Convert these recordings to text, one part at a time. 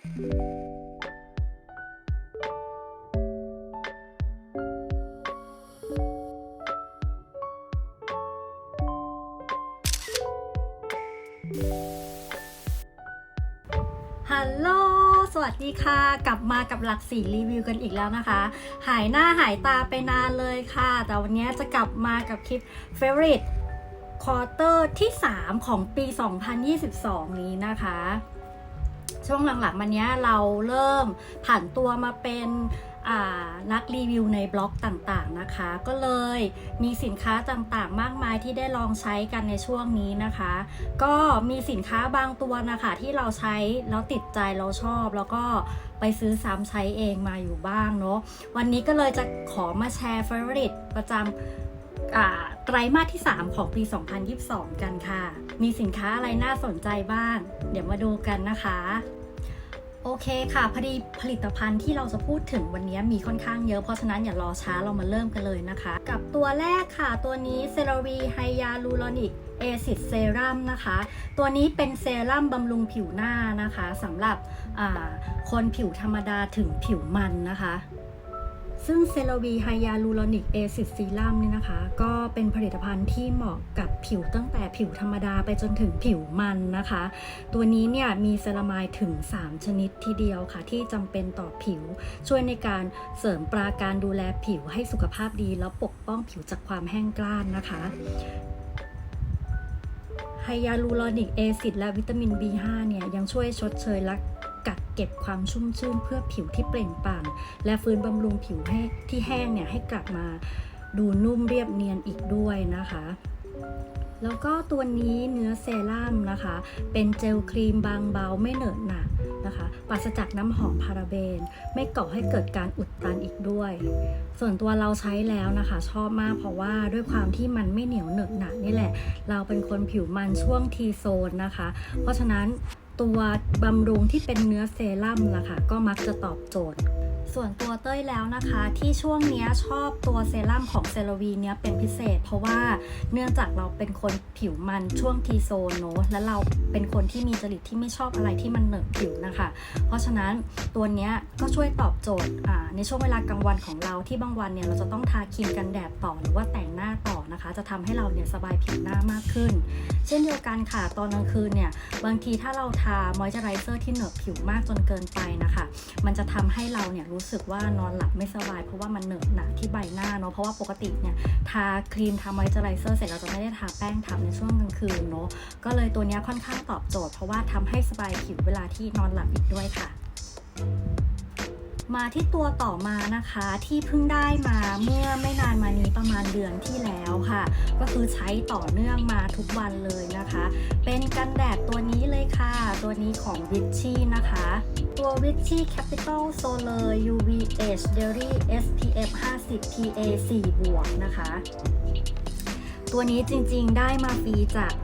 ฮัลโหล สวัสดีค่ะ กลับมากับหลักสีรีวิวกันอีกแล้วนะคะ หายหน้าหายตาไปนานเลยค่ะ แต่วันนี้จะกลับมากับคลิป Favorite Quarter ที่ 3 ของปี 2022 นี้นะคะ ช่วงหลังๆมาเนี้ยเราเริ่มผ่านตัวมาเป็นนักรีวิวในบล็อกต่างๆนะคะ ก็เลยมีสินค้าต่างๆ มากมายที่ได้ลองใช้กันในช่วงนี้นะคะ ก็มีสินค้าบางตัวนะคะที่เราใช้แล้วติดใจเราชอบ แล้วก็ไปซื้อซ้ำใช้เองมาอยู่บ้างเนาะวันนี้ก็เลยจะขอมาแชร์ Favorite ประจำ ไตรมาสที่ 3 ของปี 2022 กันค่ะ มีสินค้าอะไรน่าสนใจบ้าง เดี๋ยวมาดูกันนะคะ โอเคค่ะ พอดีผลิตภัณฑ์ที่เราจะพูดถึงวันนี้มีค่อนข้างเยอะ เพราะฉะนั้นอย่ารอช้าเรามาเริ่มกันเลยนะคะ กับตัวแรกค่ะ ตัวนี้เซรวีไฮยาลูรอนิกเอซิดเซรั่มนะคะ ตัวนี้เป็นเซรั่มบำรุงผิวหน้านะคะสำหรับคนผิวธรรมดาถึงผิวมันนะคะ ซึ่งเซร a วีไฮยาลูรอนิกเอซิดซีรัมเนี่ยนะคะ ก็เป็นผลิตภัณฑ์ที่เหมาะกับผิวตั้งแต่ผิวธรรมดาไปจนถึงผิวมันนะคะ ตัวนี้เนี่ยมีเซรามายถึง 3 ชนิดทีเดียวค่ะ ที่จำเป็นต่อผิว ช่วยในการเสริมปราการดูแลผิวให้สุขภาพดี แล้วปกป้องผิวจากความแห้งกร้านนะคะไฮยาลูรอนิกแอซิดและวิตามิน B5 เนี่ยยังช่วยชดเชยและกั กเก็บความชุ่มชื่นเพื่อผิวที่เปล่งปลั่ง และฟื้นบำรุงผิวให้ที่แห้งเนี่ยให้กลับมาดูนุ่มเรียบเนียนอีกด้วยนะคะ แล้วก็ตัวนี้เนื้อเซรั่มนะคะ เป็นเจลครีมบางเบาไม่เหนอะหนะนะคะปราศจากน้ำหอมพาราเบน ไม่ก่อให้เกิดการอุดตันอีกด้วย ส่วนตัวเราใช้แล้วนะคะ ชอบมากเพราะว่าด้วยความที่มันไม่เหนียวเหนอะหนะนี่แหละ เราเป็นคนผิวมันช่วงทีโซนนะคะ เพราะฉะนั้น ตัวบำรุงที่เป็นเนื้อเซรั่มล่ะค่ะ ก็มักจะตอบโจทย์ ส่วนตัวเต้ยแล้วนะคะ ที่ช่วงนี้ชอบตัวเซรั่มของเซรวีเนี้ยเป็นพิเศษ เพราะว่าเนื่องจากเราเป็นคนผิวมันช่วงทีโซนเนอะและเราเป็นคนที่มีจริตที่ไม่ชอบอะไรที่มันเหนอะผิวนะคะ เพราะฉะนั้นตัวเนี้ยก็ช่วยตอบโจทย์อ่าในช่วงเวลากลางวันของเราที่บางวันเนี่ยเราจะต้องทาครีมกันแดดต่อหรือว่าแต่งหน้าต่อนะคะ จะทำให้เราเนี่ยสบายผิวหน้ามากขึ้น เช่นเดียวกันค่ะตอนกลางคืนเนี่ยบางทีถ้าเราทามอยเจอไรเซอร์ที่เหนอะผิวมากจนเกินไปนะคะ มันจะทำให้เราเนี่ยรู้สึกว่านอนหลับไม่สบาย เพราะว่ามันเหนอะหนะที่ใบหน้าเนาะเพราะว่าปกติเนี่ยทาครีมทามอยเจอไรเซอร์เสร็จเราจะไม่ได้ทาแป้งทับในช่วงกลางคืนเนาะก็เลยตัวเนี้ยค่อนข้างตอบโจทย์เพราะว่าทำให้สบายผิวเวลาที่นอนหลับอีกด้วยค่ะ มาที่ตัวต่อมานะคะที่เพิ่งได้มาเมื่อไม่นานมานี้ประมาณเดือนที่แล้วค่ะ ก็คือใช้ต่อเนื่องมาทุกวันเลยนะคะ เป็นกันแดดตัวนี้เลยค่ะ ตัวนี้ของ v i c c h y นะคะ ตัว v i c c h y Capital Solar UVH Daily SPF 50 PA 4บวกนะคะ ตัวนี้จริงๆได้มาฟรีจาก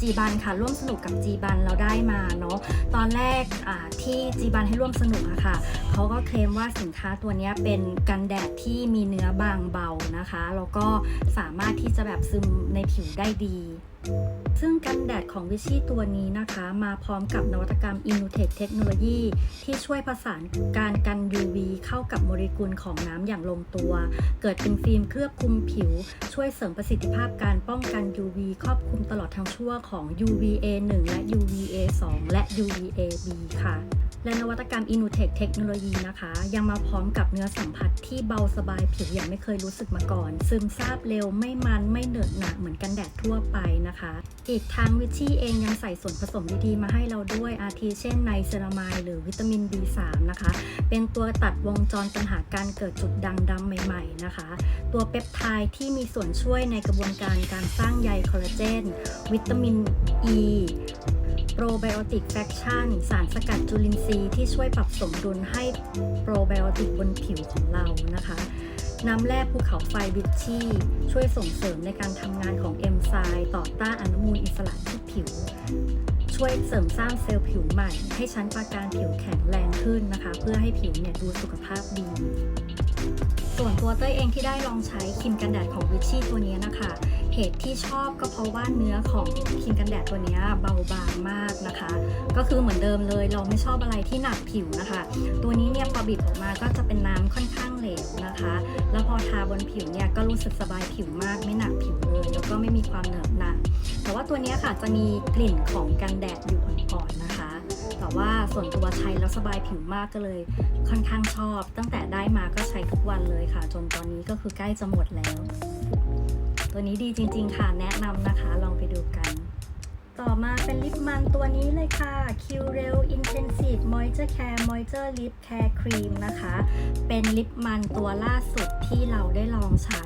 จีบันค่ะร่วมสนุกกับจีบันเราได้มาเนาะตอนแรกที่จีบันให้ร่วมสนุกอะค่ะ เขาก็เคลมว่าสินค้าตัวนี้เป็นกันแดดที่มีเนื้อบางเบานะคะ แล้วก็สามารถที่จะแบบซึมในผิวได้ดี ซึ่งกันแดดของวิชี่ตัวนี้นะคะ มาพร้อมกับนวัตกรรม Innotech เทคโนโลยีที่ช่วยประสานการกัน UV เข้ากับโมเลกุลของน้ำอย่างลงตัว เกิดเป็นฟิล์มเคลือบคลุมผิว ช่วยเสริมประสิทธิภาพการป้องกัน UV ครอบคลุมตลอดทั้งชั่วของ UVA 1 และ UVA 2 และ UVA B ค่ะ และนวัตกรรม Innotech เทคโนโลยีนะคะ ยังมาพร้อมกับเนื้อสัมผัสที่เบาสบายผิวอย่างไม่เคยรู้สึกมาก่อน ซึมซาบเร็วไม่มันไม่เหนอะหนะเหมือนกันแดดทั่วไปนะคะ อีกทั้งวิชี่เองยังใส่ส่วนผสมดีๆ มาให้เราด้วยอาทิเช่นไนเซรามายหรือวิตามิน B3 นะคะ เป็นตัวตัดวงจรปัญหาการเกิดจุดด่างดำใหม่ๆนะคะ ตัวเปปไทด์ที่มีส่วนช่วยในกระบวนการการสร้างใยคอลลาเจนวิตามิน E โปรไบโอติกแฟคชั่นสารสกัดจุลินทรีย์ที่ช่วยปรับสมดุลให้โปรไบโอติกบนผิวของเรานะคะ น้ำแร่ภูเขาไฟบิชชี่ช่วยส่งเสริมในการทำงานของเอนไซม์ต่อต้านอนุมูลอิสระที่ผิว ช่วยเสริมสร้างเซลล์ผิวใหม่ ให้ชั้นประการผิวแข็งแรงขึ้นนะคะ เพื่อให้ผิวเนี่ยดูสุขภาพดี ส่วนตัวเต้ยเองที่ได้ลองใช้ครีมกันแดดของวิชชี่ตัวนี้นะคะ เหตุที่ชอบก็เพราะว่าเนื้อของครีมกันแดดตัวนี้เบาบางมากนะคะ ก็คือเหมือนเดิมเลยเราไม่ชอบอะไรที่หนักผิวนะคะ ตัวนี้เนี่ยพอบีบออกมาก็จะเป็นน้ำค่อนข้างเหลวนะคะ แล้วพอทาบนผิวเนี่ยก็รู้สึกสบายผิวมากไม่หนักผิวเลยแล้วก็ไม่มีความเหนอะหนะแต่ว่าตัวนี้ค่ะจะมีกลิ่นของกันแดดอยู่อ่อนๆนะคะ แต่ว่าส่วนตัวใช้แล้วสบายผิวมากก็เลย ค่อนข้างชอบ ตั้งแต่ได้มาก็ใช้ทุกวันเลยค่ะ จนตอนนี้ก็คือใกล้จะหมดแล้ว ตัวนี้ดีจริง ๆ ค่ะแนะนำนะคะลองไปดูกัน ต่อมาเป็นลิปมันตัวนี้เลยค่ะ Q r e l Intensive Moisture Care Moisture Lip Care Cream นะคะ เป็นลิปมันตัวล่าสุดที่เราได้ลองใช้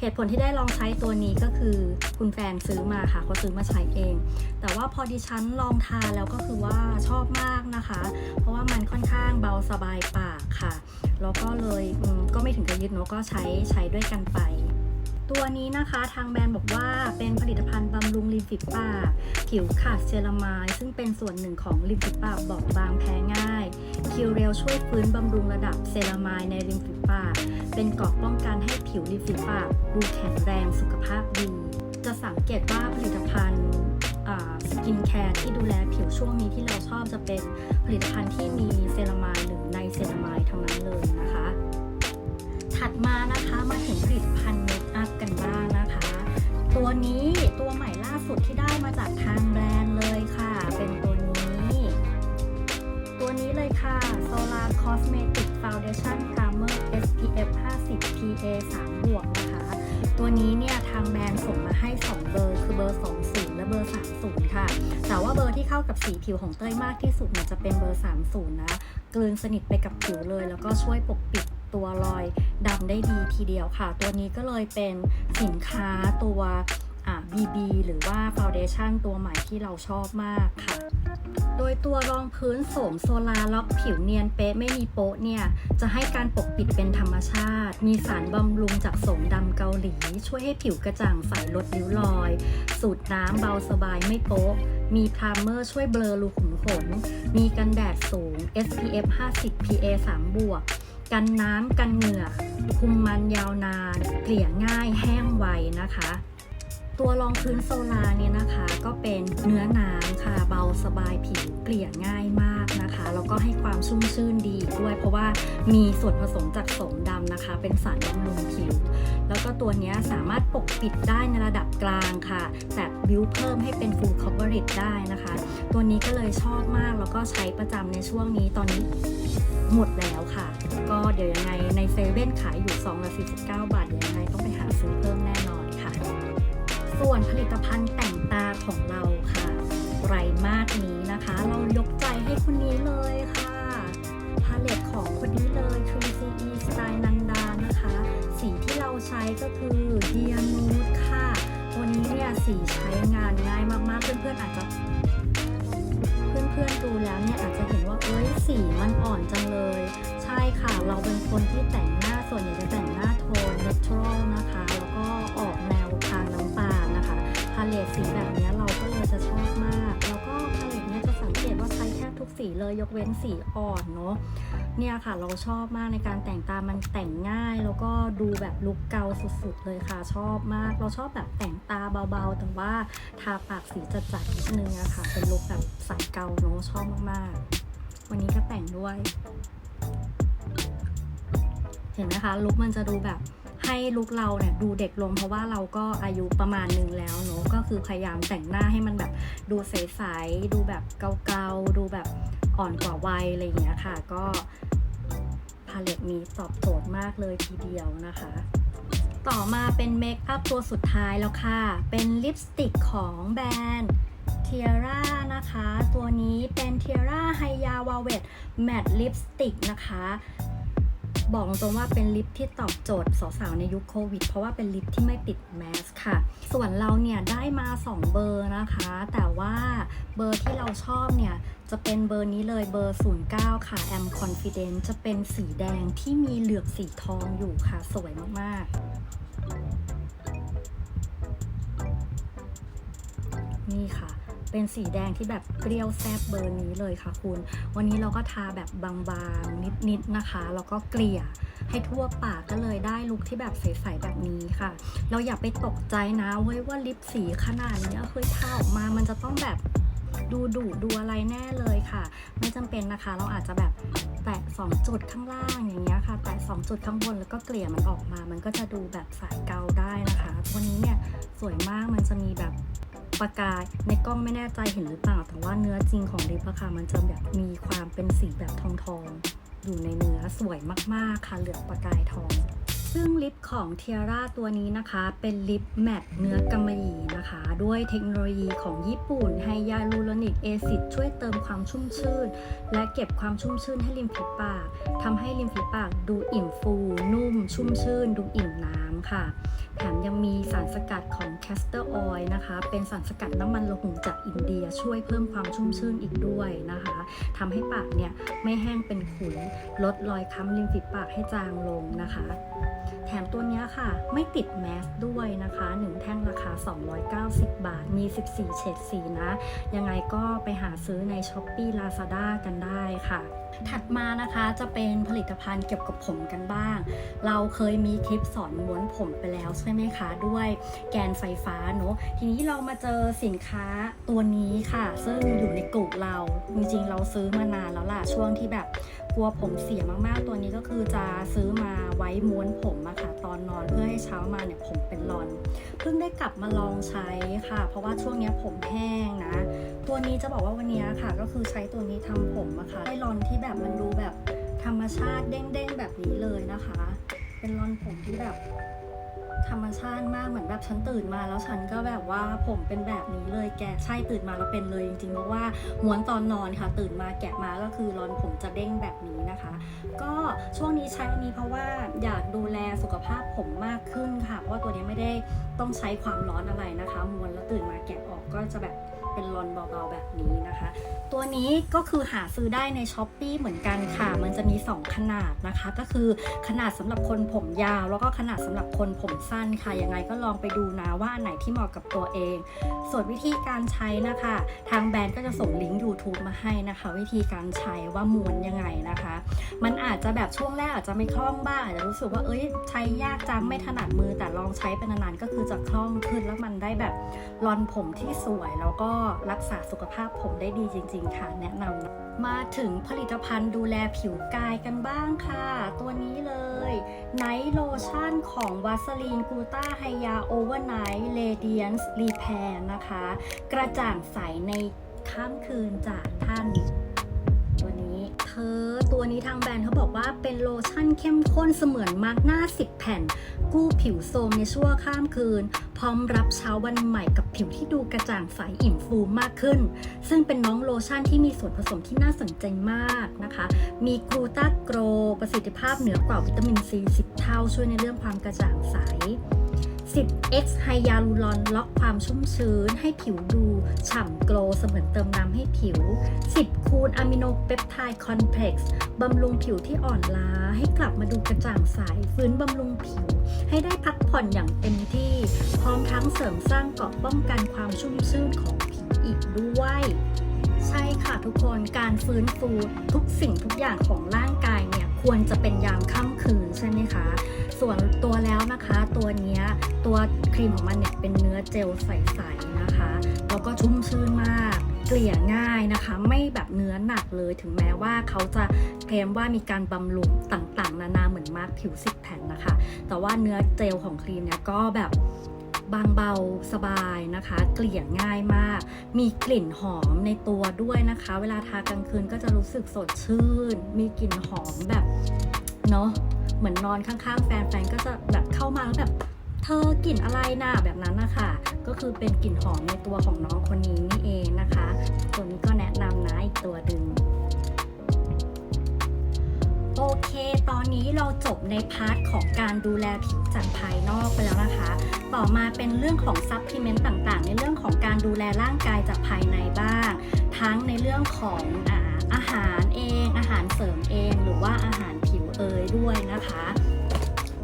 เหตุผลที่ได้ลองใช้ตัวนี้ก็คือคุณแฟนซื้อมาค่ะเขาซื้อมาใช้เอง แต่ว่าพอดิฉันลองทาแล้วก็คือว่าชอบมากนะคะ เพราะว่ามันค่อนข้างเบาสบายปากค่ะ แล้วก็เลยก็ไม่ถึงกับยึดเนอะก็ใช้ใช้ด้วยกันไป ตัวนี้นะคะทางแบรนด์บอกว่าเป็นผลิตภัณฑ์บำรุงริมฝีปากผิวขาดเซรามายซึ่งเป็นส่วนหนึ่งของริมฝีปากบอบบางแพ้ง่าย คิวเรลช่วยฟื้นบำรุงระดับเซรามายในริมฝีปาก เป็นเกราะป้องกันให้ผิวริมฝีปากดูแข็งแรงสุขภาพดี จะสังเกตว่าผลิตภัณฑ์สกินแคร์ที่ดูแลผิวช่วงนี้ที่เราชอบจะเป็นผลิตภัณฑ์ที่มีเซรามายหรือในเซรามายทั้งนั้นเลยนะคะ ถัดมานะคะมาถึงผลิตภัณฑ์ กันบ้างนะคะ ตัวนี้ตัวใหม่ล่าสุดที่ได้มาจากทางแบรนด์เลยค่ะ เป็นตัวนี้ ตัวนี้เลยค่ะ Solar Cosmetic Foundation Primer SPF 50 PA 3บวกนะคะ ตัวนี้เนี่ยทางแบรนด์ส่งมาให้ 2 เบอร์ คือเบอร์ 20 และเบอร์ 30 ค่ะ แต่ว่าเบอร์ที่เข้ากับสีผิวของเต้ยมากที่สุดเนี่ยจะเป็นเบอร์ 30 นะ กลืนสนิทไปกับผิวเลย แล้วก็ช่วยปกปิด ตัวรอยดำได้ดีทีเดียวค่ะ ตัวนี้ก็เลยเป็นสินค้าตัวอ่า BB หรือว่า Foundation ตัวใหม่ที่เราชอบมากค่ะ โดยตัวรองพื้นโสมโซลาร์ล็อกผิวเนียนเป๊ะไม่มีโป๊ะเนี่ย จะให้การปกปิดเป็นธรรมชาติ มีสารบำรุงจากโสมดำเกาหลี ช่วยให้ผิวกระจ่างใสลดริ้วรอย สูตรน้ำเบาสบายไม่โป๊ะ มีพรามเมอร์ช่วยเบลอรูขุมขน มีกันแดดสูง SPF 50 PA 3บวก กันน้ำกันเหงื่อ คุมมันยาวนาน เกลี่ยง่ายแห้งไวนะคะ ตัวรองพื้นโซลาเนี่ยนะคะ ก็เป็นเนื้อน้ำค่ะ เบาสบายผิวเกลี่ยง่ายมากนะคะ แล้วก็ให้ความชุ่มชื่นดีด้วย เพราะว่ามีส่วนผสมจากสมดำนะคะ เป็นสารบำรุงผิว แล้วก็ตัวนี้สามารถปกปิดได้ในระดับกลางค่ะ แต่บิวเพิ่มให้เป็น full coverage ได้นะคะ ตัวนี้ก็เลยชอบมากแล้วก็ใช้ประจำในช่วงนี้ตอนนี้หมดแล้วค่ะ ก็เดี๋ยวยังไงในเซเว่นขายอยู่2ละ49 บาทเดี๋ยวยังไงต้องไปหาซื้อเพิ่มแน่นอนค่ะ ส่วนผลิตภัณฑ์แต่งตาของเราค่ะไตรมาสนี้นะคะ เรายกใจให้คนนี้เลยค่ะพาเลตของคนนี้เลย 3CE สไตล์นันดานะคะ สีที่เราใช้ก็คือ Dear Nude ค่ะ ตัวนี้เนี่ยสีใช้งานง่ายมากๆ เพื่อนๆอาจจะเพื่อนๆดูแล้วเนี่ยอาจจะเห็นว่าเอ้ยสีมันอ่อนจังเลย ค่ะ เราเป็นคนที่แต่งหน้าส่วนใหญ่จะแต่งหน้าโทน natural นะคะ แล้วก็ออกแนวทางน้ำตาลนะคะพาเลตสีแบบนี้เราก็เลยจะชอบมาก แล้วก็พาเลตเนี้ยจะสังเกตว่าใช้แทบทุกสีเลยยกเว้นสีอ่อนเนาะเนี่ยค่ะเราชอบมากในการแต่งตามันแต่งง่าย แล้วก็ดูแบบลุคเกาสุดๆเลยค่ะชอบมาก เราชอบแบบแต่งตาเบาๆ แต่ว่าทาปากสีจัดๆนิดนึงอะค่ะ เป็นลุคแบบสายเกาเนาะชอบมากๆ วันนี้ก็แต่งด้วย ห็นไหมคะลุคมันจะดูแบบให้ลุคเราเนี่ยดูเด็กลงเพราะว่าเราก็อายุประมาณหนึงแล้วเนอะก็คือพยายามแต่งหน้าให้มันแบบดูใสๆดูแบบเกาๆ ดูแบบอ่อนกว่าวัยอะไรอย่างเงี้ยค่ะ ก็พาเลตนี้ตอบโจทย์มากเลยทีเดียวนะคะ ต่อมาเป็นเมคอัพตัวสุดท้ายแล้วค่ะ เป็นลิปสติกของแบรนด์เทียร่านะคะ ตัวนี้เป็นเทียร่าไฮยาวาเวตแมตต์ลิปสติกนะคะ บอกตรงๆว่าเป็นลิปที่ตอบโจทย์สาวๆในยุคโควิด เพราะว่าเป็นลิปที่ไม่ติดแมสค่ะ ส่วนเราเนี่ยได้มา 2 เบอร์นะคะ แต่ว่าเบอร์ที่เราชอบเนี่ยจะเป็นเบอร์นี้เลยเบอร์ 09 ค่ะ Am Confident จะเป็นสีแดงที่มีเหลือบสีทองอยู่ค่ะ สวยมากๆ นี่ค่ะ เป็นสีแดงที่แบบเปรี้ยวแซบเบอร์นี้เลยค่ะคุณ วันนี้เราก็ทาแบบบางๆ นิดๆนะคะแล้วก็เกลี่ยให้ทั่วปากก็เลยได้ลุคที่แบบใสๆแบบนี้ค่ะ เราอย่าไปตกใจนะเว้ยว่าลิปสีขนาดนี้เฮ้ยทาออกมามันจะต้องแบบดูดุดูอะไรแน่เลยค่ะ ไม่จำเป็นนะคะ เราอาจจะแบบแตะ2จุดข้างล่างอย่างเงี้ยค่ะ แตะ2จุดข้างบนแล้วก็เกลี่ยมันออกมา มันก็จะดูแบบสายเกาได้นะคะ วันนี้เนี่ยสวยมากมันจะมีแบบ ประกาย ในกล้องไม่แน่ใจเห็นหรือเปล่า แต่ว่าเนื้อจริงของลิปอะค่ะ มันจะแบบมีความเป็นสีแบบทองทองๆอยู่ในเนื้อสวยมากๆค่ะเหลืองประกายทอง ซึ่งลิปของเทียร่าตัวนี้นะคะ เป็นลิปแมตต์เนื้อกำมะหยี่นะคะ ด้วยเทคโนโลยีของญี่ปุ่นไฮยาลูโรนิกแอซิดช่วยเติมความชุ่มชื่น และเก็บความชุ่มชื่นให้ริมฝีปากทำให้ริมฝีปากดูอิ่มฟู นุ่ม ชุ่มชื่น ดูอิ่มน้ำค่ะ แถมยังมีสารสกัดของแคสเตอร์ออยล์นะคะ เป็นสารสกัดน้ำมันโลหุงจากอินเดียช่วยเพิ่มความชุ่มชื่นอีกด้วยนะคะทำให้ปากเนี่ยไม่แห้งเป็นขุยลดรอยค้ำริมฝีปากให้จางลงนะคะแถมตัวนี้ค่ะไม่ติดแมสด้วยนะคะ 1 แท่งราคา 290 บาท มี 14 เฉดสีนะ ยังไงก็ไปหาซื้อใน s h อ p e e Lazada กันได้ค่ะถัดมานะคะจะเป็นผลิตภัณฑ์เกี่ยวกับผมกันบ้าง เราเคยมีคลิปสอนม้วนผมไปแล้วใช่ไหมคะด้วยแกนไฟฟ้าเนอะทีนี้เรามาเจอสินค้าตัวนี้ค่ะ ซึ่งอยู่ในกลุ่มเราจริงๆเราซื้อมานานแล้วล่ะช่วงที่แบบ กลัวผมเสียมากๆ ตัวนี้ก็คือจะซื้อมาไว้ม้วนผมอะค่ะตอนนอนเพื่อให้เช้ามาเนี่ยผมเป็นรอน เพิ่งได้กลับมาลองใช้ค่ะ เพราะว่าช่วงนี้ผมแห้งนะ ตัวนี้จะบอกว่าวันนี้ค่ะ ก็คือใช้ตัวนี้ทำผมอะค่ะได้รอนที่แบบมันดูแบบธรรมชาติเด้งๆแบบนี้เลยนะคะ เป็นรอนผมที่แบบ ธรรมชาติมากเหมือนแบบฉันตื่นมา แล้วฉันก็แบบว่าผมเป็นแบบนี้เลยแกใช่ตื่นมาแล้วเป็นเลยจริงๆเพราะว่าม้วนตอนนอนค่ะ ตื่นมาแกะมาก็คือรอนผมจะเด้งแบบนี้นะคะ ก็ช่วงนี้ใช้อันนี้เพราะว่าอยากดูแลสุขภาพผมมากขึ้นค่ะ เพราะว่าตัวนี้ไม่ได้ต้องใช้ความร้อนอะไรนะคะม้วนแล้วตื่นมาแกะออกก็จะแบบ เป็นรอนเบาๆแบบนี้นะคะ ตัวนี้ก็คือหาซื้อได้ในช้อปปีเหมือนกันค่ะ มันจะมี 2 ขนาดนะคะ ก็คือขนาดสำหรับคนผมยาว แล้วก็ขนาดสำหรับคนผมสั้นค่ะ ยังไงก็ลองไปดูนะว่าอันไหนที่เหมาะกับตัวเอง ส่วนวิธีการใช้นะคะ ทางแบรนด์ก็จะส่งลิงก์ YouTube มาให้นะคะ วิธีการใช้ว่าม้วนยังไงนะคะ มันอาจจะแบบช่วงแรกอาจจะไม่คล่องบ้างอาจจะรู้สึกว่าเอ้ยใช้ยากจังไม่ถนัดมือแต่ลองใช้ไปนานๆก็คือจะคล่องขึ้นแล้วมันได้แบบรอนผมที่สวยแล้วก็รักษาสุขภาพผมได้ดีจริง ๆ ค่ะ แนะนำมาถึงผลิตภัณฑ์ดูแลผิวกายกันบ้างค่ะ ตัวนี้เลยไนท์โลชั่นของวาสลีนกูต้าไฮยาโอเวอร์ไนท์เลเดียนส์รีแพร์นะคะ กระจ่างใสในค่ำคืนจากท่าน อ ตัวนี้ทางแบรนด์เขาบอกว่าเป็นโลชั่นเข้มข้นเสมือนมาร์กหน้า 10 แผ่น กู้ผิวโทรมในชั่วข้ามคืน พร้อมรับเช้าวันใหม่กับผิวที่ดูกระจ่างใสอิ่มฟูมากขึ้น ซึ่งเป็นน้องโลชั่นที่มีส่วนผสมที่น่าสนใจมากนะคะ มีกลูตาโกรประสิทธิภาพเหนือกว่าวิตามินซี 10 เท่าช่วยในเรื่องความกระจ่างใส 10x ไฮยาลูรอนล็อกความชุ่มชื้นให้ผิวดูฉ่ำโกล์เสมือนเติมน้ำให้ผิว 10 คูณอะมิโนเปปไทด์คอนเพล็กซ์บำรุงผิวที่อ่อนล้า ให้กลับมาดูกระจ่างใสฟื้นบำรุงผิว ให้ได้พักผ่อนอย่างเต็มที่ พร้อมทั้งเสริมสร้างเกราะป้องกันความชุ่มชื่นของผิวอีกด้วย ใช่ค่ะทุกคนการฟื้นฟูทุกสิ่งทุกอย่างของร่างกาย ควรจะเป็นยามค่ำคืนใช่ไหมคะ ส่วนตัวแล้วนะคะตัวนี้ตัวครีมของมันเนี่ยเป็นเนื้อเจลใสๆนะคะแล้วก็ชุ่มชื่นมากเกลี่ยง่ายนะคะ ไม่แบบเนื้อหนักเลยถึงแม้ว่าเขาจะเคลมว่ามีการบำรุงต่างๆ นานาเหมือนมาร์กผิวสิบแผ่นนะคะ แต่ว่าเนื้อเจลของครีมเนี่ยก็แบบ บางเบาสบายนะคะ เกลี่ยง่ายมาก มีกลิ่นหอมในตัวด้วยนะคะ เวลาทากลางคืนก็จะรู้สึกสดชื่น มีกลิ่นหอมแบบเนาะเหมือนนอนข้างๆ แฟนแฟนก็จะแบบเข้ามาแล้วแบบเธอกลิ่นอะไรน่ะแบบนั้นนะคะก็คือเป็นกลิ่นหอมในตัวของน้องคนนี้นี่เองนะคะ ตัวนี้ก็แนะนำนะอีกตัวหนึ่ง โอเค ตอนนี้เราจบในพาร์ทของการดูแลผิวจากภายนอกไปแล้วนะคะ ต่อมาเป็นเรื่องของซัพพลีเมนต์ต่างๆ ในเรื่องของการดูแลร่างกายจากภายในบ้าง ทั้งในเรื่องของอาอาหารเอง อาหารเสริมเอง หรือว่าอาหารผิวเอยด้วยนะคะ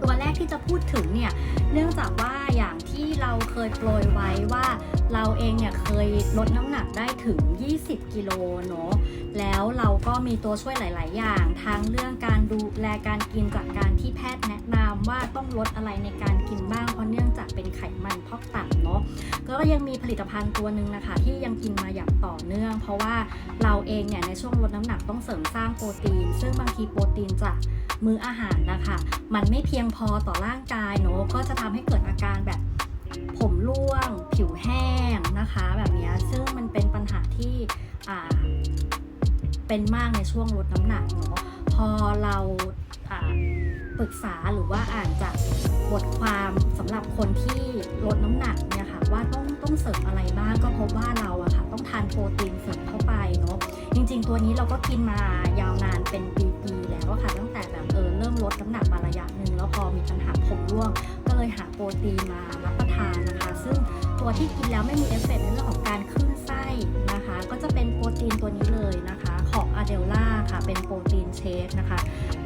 ตัวแรกที่จะพูดถึงเนี่ย เนื่องจากว่าอย่างที่เราเคยโปรยไว้ว่า เราเองเนี่ยเคยลดน้ำหนักได้ถึง 20 กิโลเนาะแล้วเราก็มีตัวช่วยหลาย ๆ อย่างทั้งเรื่องการดูแลการกินจากการที่แพทย์แนะนำว่าต้องลดอะไรในการกินบ้างเพราะเนื่องจากเป็นไขมันพอกตับเนาะแล้วก็ยังมีผลิตภัณฑ์ตัวหนึ่งนะคะ ที่ยังกินมาอย่างต่อเนื่อง เพราะว่าเราเองเนี่ยในช่วงลดน้ำหนักต้องเสริมสร้างโปรตีน ซึ่งบางทีโปรตีนจากมื้ออาหารนะคะ มันไม่เพียงพอต่อร่างกายเนาะก็จะทำให้เกิดอาการแบบ ผมร่วง ผิวแห้งนะคะ แบบเนี้ยซึ่งมันเป็นปัญหาที่เป็นมากในช่วงลดน้ำหนักเนาะพอเราปรึกษาหรือว่าอ่านจากบทความสำหรับคนที่ลดน้ำหนักเนี่ยค่ะว่าต้องต้องเสริมอะไรบ้างก็พบว่าเราอะค่ะต้องทานโปรตีนเสริมเข้าไปเนาะจริง ๆ ตัวนี้เราก็กินมายาวนานเป็นปีๆแล้วค่ะตั้งแต่แบบเออเริ่มลดน้ำหนักมาระยะหนึ่งแล้วพอมีปัญหาผมร่วง เลยหาโปรตีนมารับประทานนะคะ ซึ่งตัวที่กินแล้วไม่มีเอฟเฟกต์ในเรื่องของการขึ้นไส้นะคะ ก็จะเป็นโปรตีนตัวนี้เลยนะคะของอ d เดลล่าค่ะ เป็นโปรตีนเชคนะคะ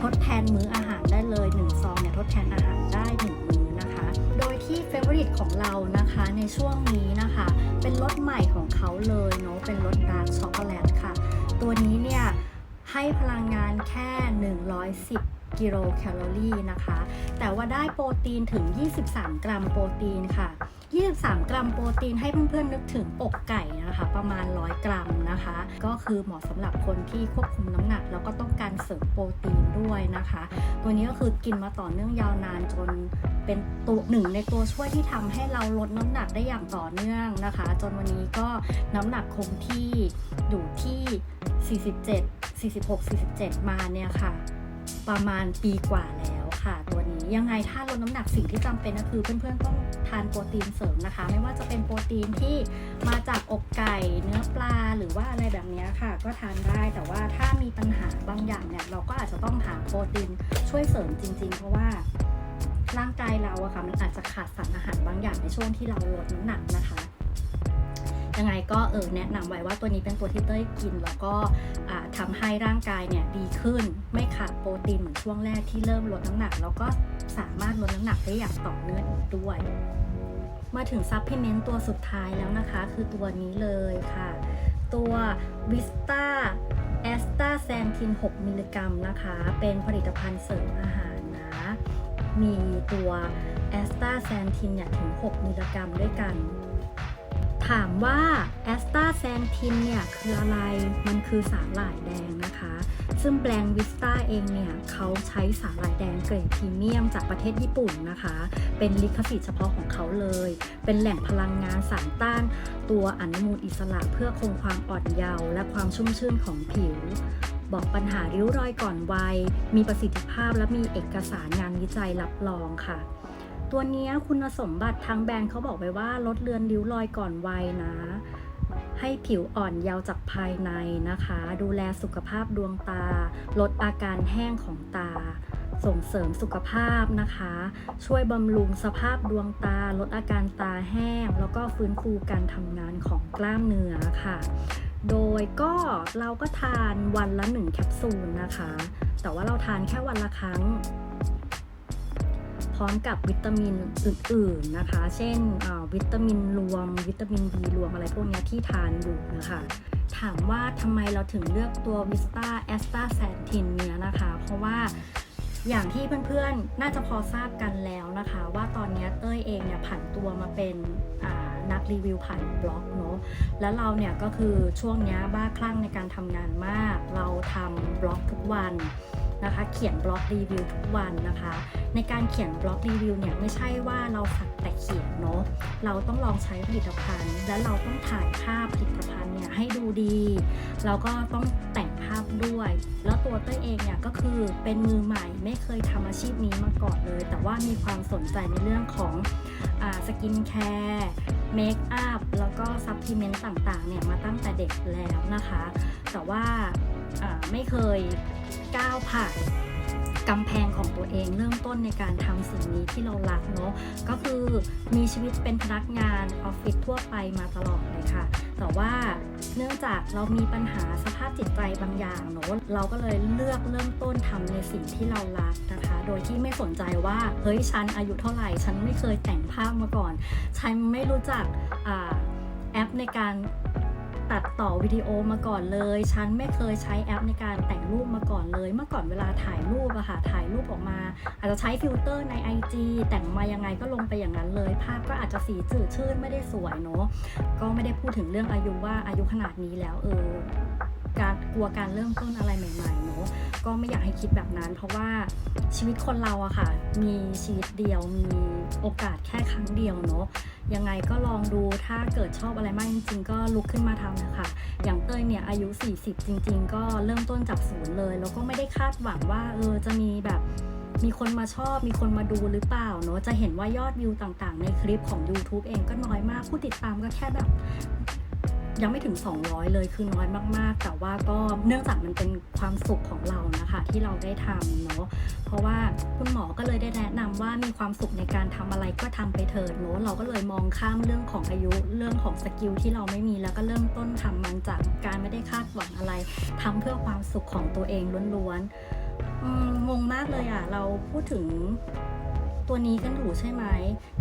ทดแทนมื้ออาหารได้เลย1ซองเนี่ยทดแทนอาหารได้ 1 มื้อนะคะ โดยที่เฟเวอริตของเรานะคะในช่วงนี้นะคะ เป็นรสใหม่ของเขาเลยเนาะเป็นรสดาร์กช็อกโกแลตค่ะ ตัวนี้เนี่ยให้พลังงานแค่ 110 กิโลแคลอรี่นะคะ แต่ว่าได้โปรตีนถึง 23 กรัมโปรตีนค่ะ 23 กรัมโปรตีนให้เพื่อนๆนึกถึงอกไก่นะคะ ประมาณ 100 กรัมนะคะ ก็คือเหมาะสำหรับคนที่ควบคุมน้ำหนัก แล้วก็ต้องการเสริมโปรตีนด้วยนะคะ ตัวนี้ก็คือกินมาต่อเนื่องยาวนานจนเป็นตัวหนึ่งในตัวช่วยที่ทำให้เราลดน้ำหนักได้อย่างต่อเนื่องนะคะ จนวันนี้ก็น้ำหนักคงที่อยู่ที่ 47 46 47 มาเนี่ยค่ะ ประมาณปีกว่าแล้วค่ะ ตัวนี้ยังไงถ้าลดน้ำหนักสิ่งที่จำเป็นก็คือ เพื่อนๆต้องทานโปรตีนเสริมนะคะ ไม่ว่าจะเป็นโปรตีนที่มาจากอกไก่เนื้อปลาหรือว่าอะไรแบบนี้ค่ะ ก็ทานได้แต่ว่าถ้ามีปัญหาบางอย่างเนี่ยเราก็อาจจะต้องหาโปรตีนช่วยเสริมจริง ๆ เพราะว่าร่างกายเราอะค่ะมันอาจจะขาดสารอาหารบางอย่างในช่วงที่เราลดน้ำหนักนะคะ ยังไงก็เออแนะนำไว้ว่าตัวนี้เป็นตัวที่เต้ยกิน แล้วก็อ่าทำให้ร่างกายเนี่ยดีขึ้น ไม่ขาดโปรตีนเหมือนช่วงแรกที่เริ่มลดน้ำหนัก แล้วก็สามารถลดน้ำหนักได้อย่างต่อเนื่องอีกด้วย มาถึงซัพพลีเมนต์ตัวสุดท้ายแล้วนะคะ คือตัวนี้เลยค่ะ ตัววิสตาแอสตาแซนทิน6มิลลิกรัมนะคะ เป็นผลิตภัณฑ์เสริมอาหารนะ มีตัวแอสตาแซนทินเนี่ยถึง 6 มิลลิกรัมด้วยกัน ถามว่าแอสตาแซนทินเนี่ยคืออะไร มันคือสาหร่ายแดงนะคะ ซึ่งแบรนด์วิสตาเองเนี่ยเขาใช้สาหร่ายแดงเกรดพรีเมียมจากประเทศญี่ปุ่นนะคะ เป็นลิขสิทธิ์เฉพาะของเขาเลย เป็นแหล่งพลังงานสารต้านตัวอนุมูลอิสระเพื่อคงความอ่อนเยาว์และความชุ่มชื่นของผิว บอกปัญหาริ้วรอยก่อนวัย มีประสิทธิภาพและมีเอกสารงานวิจัยรับรองค่ะ ตัวนี้คุณสมบัติทางแบรนด์เขาบอกไว้ว่าลดเลือนริ้วรอยก่อนวัยนะ ให้ผิวอ่อนเยาว์จากภายในนะคะ ดูแลสุขภาพดวงตา ลดอาการแห้งของตา ส่งเสริมสุขภาพนะคะ ช่วยบำรุงสภาพดวงตา ลดอาการตาแห้ง แล้วก็ฟื้นฟูการทำงานของกล้ามเนื้อค่ะโดยก็เราก็ทานวันละหนึ่งแคปซูลนะคะ แต่ว่าเราทานแค่วันละครั้ง ร้อมกับวิตามินอื่นๆนะคะ เช่นวิตามินรวม วิตามิน B รวมอะไรพวกนี้ที่ทานอยู่นะคะถามว่าทำไมเราถึงเลือกตัววิสตาแอสตาแซนทินเนี้ยนะคะ เพราะว่าอย่างที่เพื่อนๆ น่าจะพอทราบกันแล้วนะคะ ว่าตอนนี้เต้ยเองเนี่ยผันตัวมาเป็นนักรีวิวผ่านบล็อกเนาะแล้วเราเนี่ยก็คือช่วงนี้บ้าคลั่งในการทำงานมาก เราทำบล็อกทุกวัน นะคะ เขียนบล็อกรีวิวทุกวันนะคะ ในการเขียนบล็อกรีวิวเนี่ยไม่ใช่ว่าเราสักแต่เขียนเนาะเราต้องลองใช้ผลิตภัณฑ์ และเราต้องถ่ายภาพผลิตภัณฑ์เนี่ยให้ดูดี เราก็ต้องแต่งภาพด้วย แล้วตัวเต้ยเองเนี่ยก็คือเป็นมือใหม่ไม่เคยทำอาชีพนี้มาก่อนเลย แต่ว่ามีความสนใจในเรื่องของสกินแคร์เมคอัพแล้วก็ซัพพลีเมนต์ต่างๆเนี่ยมาตั้งแต่เด็กแล้วนะคะ แต่ว่าอ่า ไม่เคยก้าวผ่านกำแพงของตัวเองเริ่มต้นในการทำสิ่งนี้ที่เรารักเนาะก็คือมีชีวิตเป็นพนักงานออฟฟิศทั่วไปมาตลอดเลยค่ะ แต่ว่าเนื่องจากเรามีปัญหาสภาพจิตใจบางอย่างเนาะเราก็เลยเลือกเริ่มต้นทำในสิ่งที่เรารักนะคะ โดยที่ไม่สนใจว่าเฮ้ยฉันอายุเท่าไหร่ ฉันไม่เคยแต่งภาพมาก่อน ฉันไม่รู้จักอ่าปในการ ตัดต่อวิดีโอมาก่อนเลย ฉันไม่เคยใช้แอปในการแต่งรูปมาก่อนเลย เมื่อก่อนเวลาถ่ายรูปอะค่ะ ถ่ายรูปออกมา อาจจะใช้ฟิลเตอร์ใน IG แต่งมายังไงก็ลงไปอย่างนั้นเลย ภาพก็อาจจะสีจืดชืดไม่ได้สวยเนาะ ก็ไม่ได้พูดถึงเรื่องอายุว่าอายุขนาดนี้แล้วเออ การกลัวการเริ่มต้นอะไรใหม่ๆเนาะก็ไม่อยากให้คิดแบบนั้น เพราะว่าชีวิตคนเราอะค่ะ มีชีวิตเดียวมีโอกาสแค่ครั้งเดียวเนาะยังไงก็ลองดูถ้าเกิดชอบอะไรมากจริง ๆ ก็ลุกขึ้นมาทำนะคะ อย่างเต้ยเนี่ยอายุ 40 จริง ๆ ก็เริ่มต้นจากศูนย์เลย แล้วก็ไม่ได้คาดหวังว่าเออจะมีแบบมีคนมาชอบ มีคนมาดูหรือเปล่าเนาะ จะเห็นว่ายอดวิวต่างๆ ในคลิปของ YouTube เองก็น้อยมาก ผู้ติดตามก็แค่แบบ ยังไม่ถึง 200 เลยคือน้อยมาก ๆ แต่ว่าก็เนื่องจากมันเป็นความสุขของเรานะคะ ที่เราได้ทำเนาะเพราะว่าคุณหมอก็เลยได้แนะนำว่ามีความสุขในการทำอะไรก็ทำไปเถิดเนาะเราก็เลยมองข้ามเรื่องของอายุเรื่องของสกิลที่เราไม่มีแล้วก็เริ่มต้นทำมันจากการไม่ได้คาดหวังอะไรทำเพื่อความสุขของตัวเองล้วนๆงงมากเลยอะเราพูดถึง ตัวนี้กันอยู่ใช่ไหม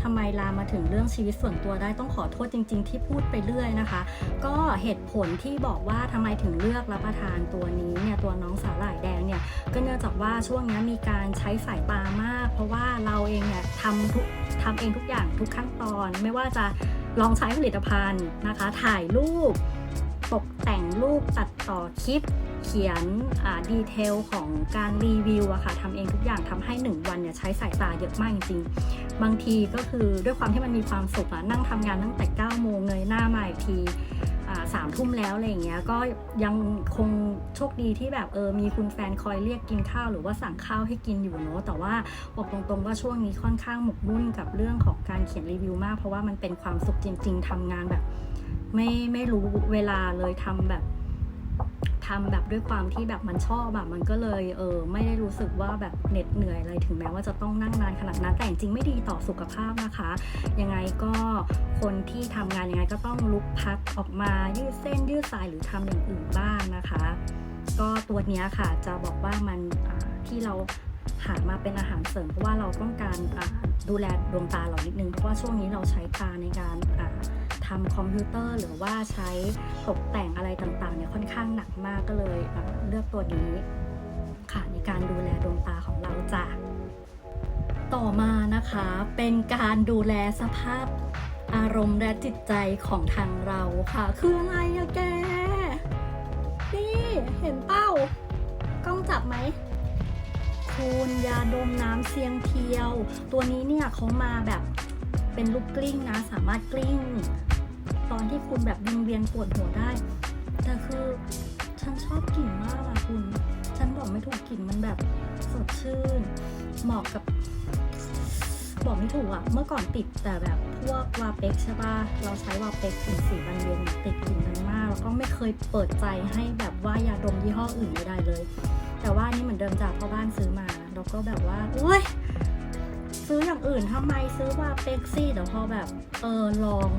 ทำไมลามมาถึงเรื่องชีวิตส่วนตัวได้ต้องขอโทษจริง ๆ ที่พูดไปเรื่อยนะคะ ก็เหตุผลที่บอกว่าทำไมถึงเลือกรับประทานตัวนี้เนี่ยตัวน้องสาหร่ายแดงเนี่ยก็เนื่องจากว่าช่วงนี้มีการใช้สายตามาก เพราะว่าเราเองเนี่ยทำทุกทำเองทุกอย่างทุกขั้นตอน ไม่ว่าจะลองใช้ผลิตภัณฑ์นะคะ ถ่ายรูป ตกแต่งรูปตัดต่อคลิป เขียนดีเทลของการรีวิวอะค่ะทำเองทุกอย่างทำให้ 1 วันเนี่ยใช้สายตาเยอะมากจริงๆ บางทีก็คือด้วยความที่มันมีความสุขอะนั่งทำงานตั้งแต่9โมงเงยหน้ามาอีกทีสามทุ่มแล้วอะไรอย่างเงี้ยก็ยังคงโชคดีที่แบบเออมีคุณแฟนคอยเรียกกินข้าว หรือว่าสั่งข้าวให้กินอยู่เนาะแต่ว่าบอกตรงๆว่าช่วงนี้ค่อนข้างหมกมุ่นกับเรื่องของการเขียนรีวิวมาก เพราะว่ามันเป็นความสุขจริง ๆทำงานแบบ ไม่ไม่รู้เวลาเลยทำแบบทำแบบด้วยความที่แบบมันชอบแบบมันก็เลยเออไม่ได้รู้สึกว่าแบบเหน็ดเหนื่อยอะไรถึงแม้ว่าจะต้องนั่งนานขนาดนั้นแต่จริงๆไม่ดีต่อสุขภาพนะคะ ยังไงก็คนที่ทำงานยังไงก็ต้องลุกพักออกมายืดเส้นยืดสายหรือทำอย่างอื่นบ้างนะคะ ก็ตัวนี้ค่ะจะบอกว่ามันที่เรา หามาเป็นอาหารเสริมเพราะว่าเราต้องการดูแลดวงตาเรานิดนึงเพราะว่าช่วงนี้เราใช้ตาในการทำคอมพิวเตอร์ หรือว่าใช้ตกแต่งอะไรต่างๆเนี่ยค่อนข้างหนักมากก็เลยเเลือกตัวนี้ค่ะในการดูแลดวงตาของเราจ้ะต่อมานะคะเป็นการดูแลสภาพอารมณ์และจิตใจของทางเราค่ะ คืออะไรอะแก นี่ เห็นเป้ากล้องจับไหม คุณยาดมน้ำเสียงเพียว ตัวนี้เนี่ยเขามาแบบเป็นลูกกลิ้งนะ สามารถกลิ้ง ตอนที่คุณแบบวิงเวียนปวดหัวได้ แต่คือฉันชอบกลิ่นมากอะคุณ ฉันบอกไม่ถูกกลิ่นมันแบบสดชื่น เหมาะกับ บอกไม่ถูกอะเมื่อก่อนติดแต่แบบพวกวาเป็กใช่ปะเราใช้วาเป็กกลิ่นสีบานเย็นติดกลิ่นนั้นมาก แล้วก็ไม่เคยเปิดใจให้แบบว่ายาดมยี่ห้ออื่นไม่ได้เลย แต่ว่านี่เหมือนเดิมจากพ่อบ้านซื้อมา แล้วก็แบบว่าโอ้ยซื้ออย่างอื่นทำไมซื้อว่าเป็กซี่แต่พอแบบเออลอง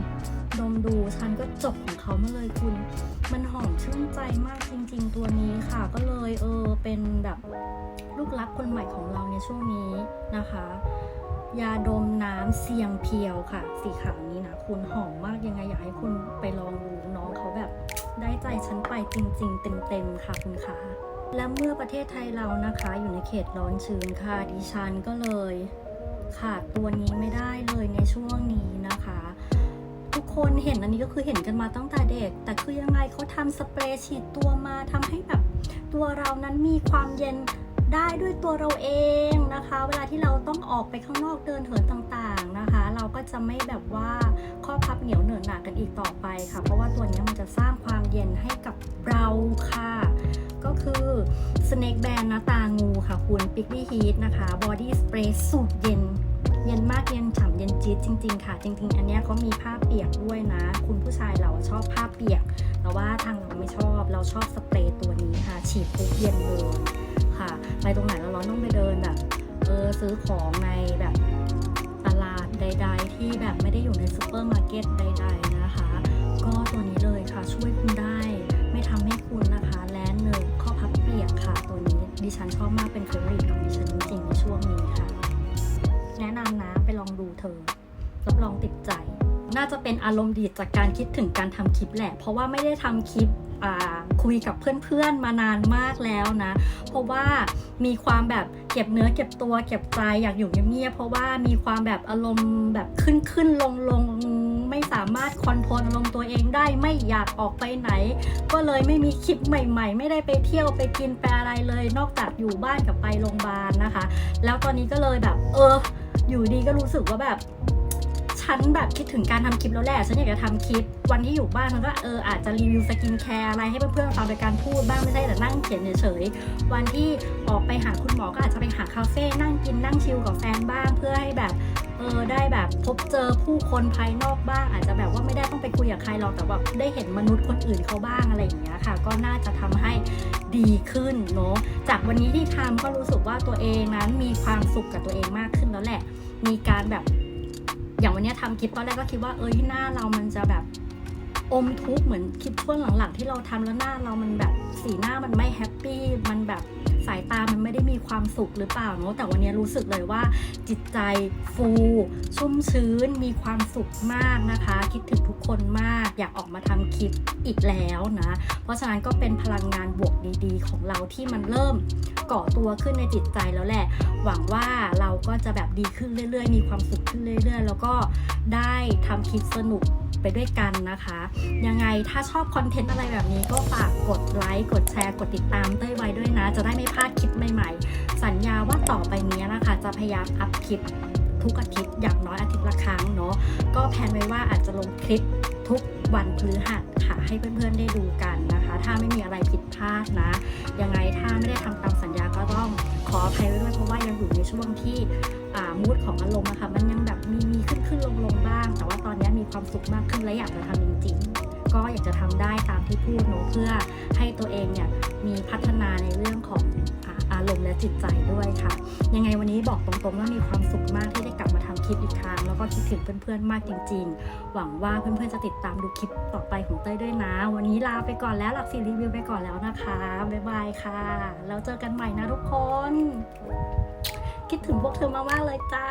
ดมดูฉันก็จบของเขามาเลยคุณ มันหอมชื่นใจมากจริง ๆ ตัวนี้ค่ะก็เลยเออเป็นแบบลูกรักคนใหม่ของเราในช่วงนี้นะคะ ยาดมน้ำเสียงเพียวค่ะ สีขาวนี้นะคุณหอมมากยังไงอยากให้คุณไปลองดูน้องเขาแบบได้ใจฉันไปจริง ๆ เต็มๆค่ะคุณคะ และเมื่อประเทศไทยเรานะคะอยู่ในเขตร้อนชื้นค่ะดิฉันก็เลยขาดตัวนี้ไม่ได้เลยในช่วงนี้นะคะ ทุกคนเห็นอันนี้ก็คือเห็นกันมาตั้งแต่เด็ก แต่คือยังไงเขาทำสเปรย์ฉีดตัวมาทำให้แบบตัวเรานั้นมีความเย็นได้ด้วยตัวเราเองนะคะ เวลาที่เราต้องออกไปข้างนอกเดินเหินต่างๆนะคะ เราก็จะไม่แบบว่าข้อพับเหนียวเหนอะหนากันอีกต่อไปค่ะ เพราะว่าตัวนี้มันจะสร้างความเย็นให้กับเราค่ะ ก็คือ Snake Band นะตางูค่ะคุณ Pickly Heat นะคะ Body Spray สูตรเย็น เย็นมากเย็นฉ่ำเย็นจี๊ดจริง ๆ ค่ะ จริง ๆ อันนี้เขามีผ้าเปียกด้วยนะ คุณผู้ชายเราชอบผ้าเปียก แต่ว่าทางเราไม่ชอบเราชอบสเปรย์ตัวนี้ค่ะ ฉีดปุ๊บเย็นเลยค่ะ ไปตรงไหนเราต้องไปเดินแบบเออซื้อของในแบบตลาดใด ๆ ที่แบบไม่ได้อยู่ในซูเปอร์มาร์เก็ตใด ๆ นะคะ ก็ตัวนี้เลยค่ะช่วยคุณได้ ดิฉันชอบมากเป็นเฟรนด์ของดิฉันจริงๆในช่วงนี้ค่ะ แนะนำนะไปลองดูเธอ รับรองติดใจ น่าจะเป็นอารมณ์ดีจากการคิดถึงการทำคลิปแหละ เพราะว่าไม่ได้ทำคลิปคุยกับเพื่อนๆมานานมากแล้วนะ เพราะว่ามีความแบบเก็บเนื้อเก็บตัวเก็บใจอยากอยู่เงียบๆเพราะว่ามีความแบบอารมณ์แบบขึ้นขึ้นลงลง สามารถคอนโทรลอารมณ์ตัวเองได้ไม่อยากออกไปไหน ก็เลยไม่มีคลิปใหม่ ๆ ไม่ได้ไปเที่ยวไปกินไปอะไรเลย นอกจากอยู่บ้านกับไปโรงพยาบาลนะคะ แล้วตอนนี้ก็เลยแบบ เออ อยู่ดีก็รู้สึกว่าแบบฉันแบบคิดถึงการทำคลิปแล้วแหละ ฉันอยากจะทำคลิปวันที่อยู่บ้านมันก็เอออาจจะรีวิวสกินแคร์อะไรให้เพื่อนๆฟังโดยการพูดบ้างไม่ใช่แต่นั่งเขียนเฉยๆ วันที่ออกไปหาคุณหมอก็อาจจะไปหาคาเฟ่นั่งกินนั่งชิลกับแฟนบ้างเพื่อให้แบบ เออได้แบบพบเจอผู้คนภายนอกบ้าง อาจจะแบบว่าไม่ได้ต้องไปคุยกับใครหรอกแต่แบบได้เห็นมนุษย์คนอื่นเขาบ้างอะไรอย่างเงี้ยค่ะ ก็น่าจะทำให้ดีขึ้นเนาะจากวันนี้ที่ทำก็รู้สึกว่าตัวเองนั้นมีความสุขกับตัวเองมากขึ้นแล้วแหละ มีการแบบ อย่างวันนี้ยทำคลิปตอนแรกก็คิดว่าเอ้ยหน้าเรามันจะแบบอมทุกข์เหมือนคลิปช่วงหลังๆ ที่เราทำแล้วหน้าเรามันแบบสีหน้ามันไม่แฮปปี้มันแบบายตามันไม่ได้มีความสุขหรือเปล่าเนอะแต่วันนี้รู้สึกเลยว่าจิตใจฟู ชุ่มชื้น มีความสุขมากนะคะ คิดถึงทุกคนมาก อยากออกมาทำคลิปอีกแล้วนะ เพราะฉะนั้นก็เป็นพลังงานบวกดีๆ ของเราที่มันเริ่มก่อตัวขึ้นในจิตใจแล้วแหละ หวังว่าเราก็จะแบบดีขึ้นเรื่อยๆ มีความสุขขึ้นเรื่อยๆ แล้วก็ได้ทำคลิปสนุกไปด้วยกันนะคะ ยังไงถ้าชอบคอนเทนต์อะไรแบบนี้ก็ฝากกดไลค์ กดแชร์ กดติดตามเต้ยไว้ด้วยนะ จะได้ไม่พลาดคลิปใหม่ๆ สัญญาว่าต่อไปนี้นะคะ จะพยายามอัพคลิปทุกอาทิตย์อย่างน้อยอาทิตย์ละครั้งเนาะก็แพลนไว้ว่าอาจจะลงคลิปทุกวันพฤหัสค่ะให้เพื่อนๆได้ดูกัน ถ้าไม่มีอะไรผิดพลาดนะ ยังไงถ้าไม่ได้ทำตามสัญญาก็ต้องขออภัยไว้ด้วยเพราะว่ายังอยู่ในช่วงที่มูดของอารมณ์อะค่ะมันยังแบบมีมีขึ้นขึ้นลงลงบ้าง แต่ว่าตอนนี้มีความสุขมากขึ้นและอยากจะทำจริงๆ ก็อยากจะทำได้ตามที่พูดเนาะเพื่อให้ตัวเองเนี่ยมีพัฒนาในเรื่องของ อารมณ์และจิตใจด้วยค่ะ ยังไงวันนี้บอกตรงๆว่ามีความสุขมากที่ได้กลับมาทำคลิปอีกครั้ง แล้วก็คิดถึงเพื่อนๆมากจริง ๆ หวังว่าเพื่อนๆจะติดตามดูคลิปต่อไปของเต้ยด้วยนะ วันนี้ลาไปก่อนแล้วหลักสีรีวิวไปก่อนแล้วนะคะบ๊ายบายค่ะแล้วเจอกันใหม่นะทุกคน คิดถึงพวกเธอมากๆเลยจ้า